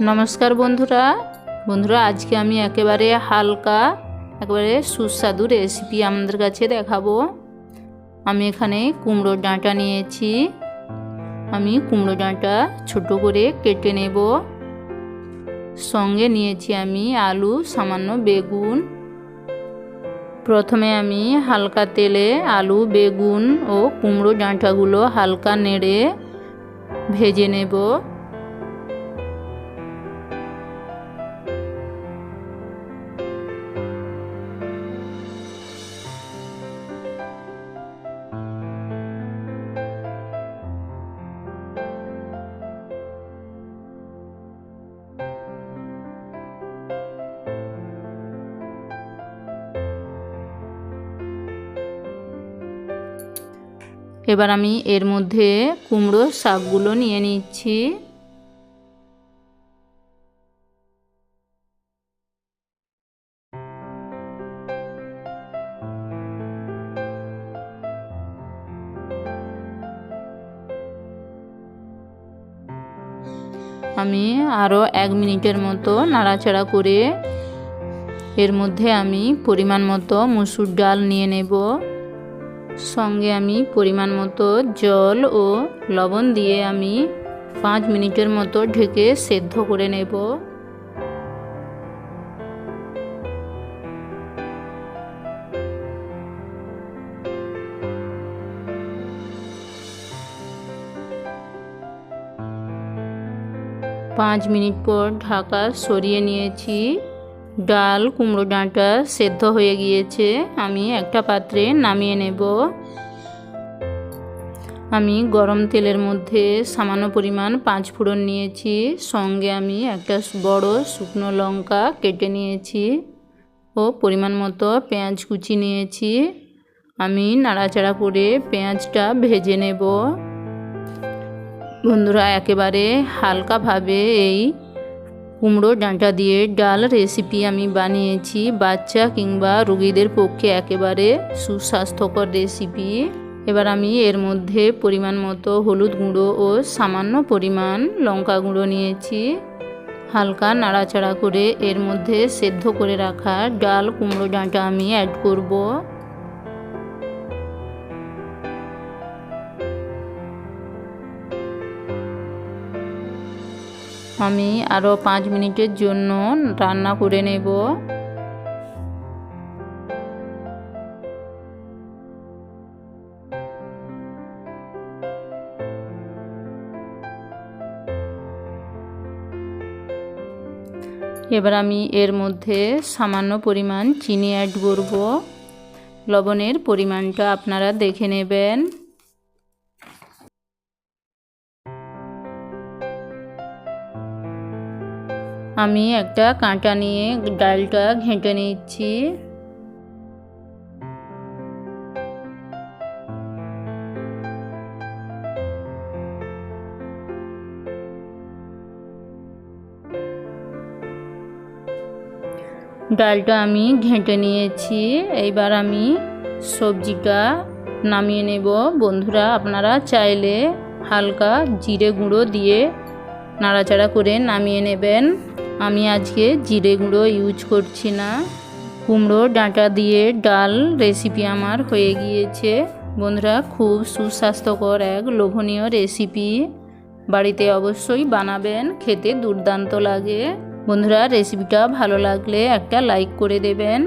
নমস্কার বন্ধুরা। বন্ধুরা, আজকে আমি একেবারে হালকা, একেবারে সুস্বাদু রেসিপি আমাদের কাছে দেখাবো। আমি এখানে কুমড়োর ডাঁটা নিয়েছি। আমি কুমড়ো ডাঁটা ছোট করে কেটে নেব। সঙ্গে নিয়েছি আমি আলু, সামান্য বেগুন। প্রথমে আমি হালকা তেলে আলু, বেগুন ও কুমড়ো ডাঁটাগুলো হালকা নেড়ে ভেজে নেব। এবার আমি এর মধ্যে কুমড়ো শাকগুলো নিয়ে নিচ্ছি। আমি আরও এক মিনিটের মতো নাড়াচাড়া করে এর মধ্যে আমি পরিমাণ মতো মুসুর ডাল নিয়ে নেব। সঙ্গে আমি পরিমাণ মতো জল ও লবণ দিয়ে আমি পাঁচ মিনিটের মতো ঢেকে সেদ্ধ করে নেব। পাঁচ মিনিট পর ঢাকা সরিয়ে নিয়েছি। ডাল, কুমড়ো ডাঁটা সেদ্ধ হয়ে গিয়েছে। আমি একটা পাত্রে নামিয়ে নেব। আমি গরম তেলের মধ্যে সামান্য পরিমাণ পাঁচ ফোড়ন নিয়েছি। সঙ্গে আমি একটা বড় শুকনো লঙ্কা কেটে নিয়েছি ও পরিমাণ মতো পেঁয়াজ কুচি নিয়েছি। আমি নাড়াচাড়া করে পেঁয়াজটা ভেজে নেব। বন্ধুরা, একেবারে হালকাভাবে এই কুমড়ো, ডাঁটা দিয়ে ডাল রেসিপি আমি বানিয়েছি। বাচ্চা কিংবা রুগীদের পক্ষে একেবারে সুস্বাস্থ্যকর রেসিপি এবার আমি এর মধ্যে পরিমাণ মতো হলুদ গুঁড়ো ও সামান্য পরিমাণ লঙ্কা গুঁড়ো নিয়েছি। হালকা নাড়াচাড়া করে এর মধ্যে সেদ্ধ করে রাখা ডাল, কুমড়ো, ডাঁটা আমি অ্যাড করব। আমি আরও পাঁচ মিনিটের জন্য রান্না করে নেব। এবার আমি এর মধ্যে সামান্য পরিমাণ চিনি অ্যাড করব। লবণের পরিমাণটা আপনারা দেখে নেবেন। আমি একটা কাঁটা নিয়ে ডালটা ঘেঁটে নিচ্ছি। ডালটা আমি ঘেঁটে নিয়েছি। এইবার আমি সবজিটা নামিয়ে নেব। বন্ধুরা, আপনারা চাইলে হালকা জিরে গুঁড়ো দিয়ে নাড়াচাড়া করে নামিয়ে নেবেন। আমি আজকে জিরে গুঁড়ো ইউজ করছি না। কুমড়ো, ডাঁটা দিয়ে ডাল রেসিপি আমার হয়ে গিয়েছে। বন্ধুরা, খুব সুস্বাস্থ্যকর এক লোভনীয় রেসিপি বাড়িতে অবশ্যই বানাবেন, খেতে দুর্দান্ত লাগে। বন্ধুরা রেসিপিটা ভালো লাগলে একটা লাইক করে দেবেন।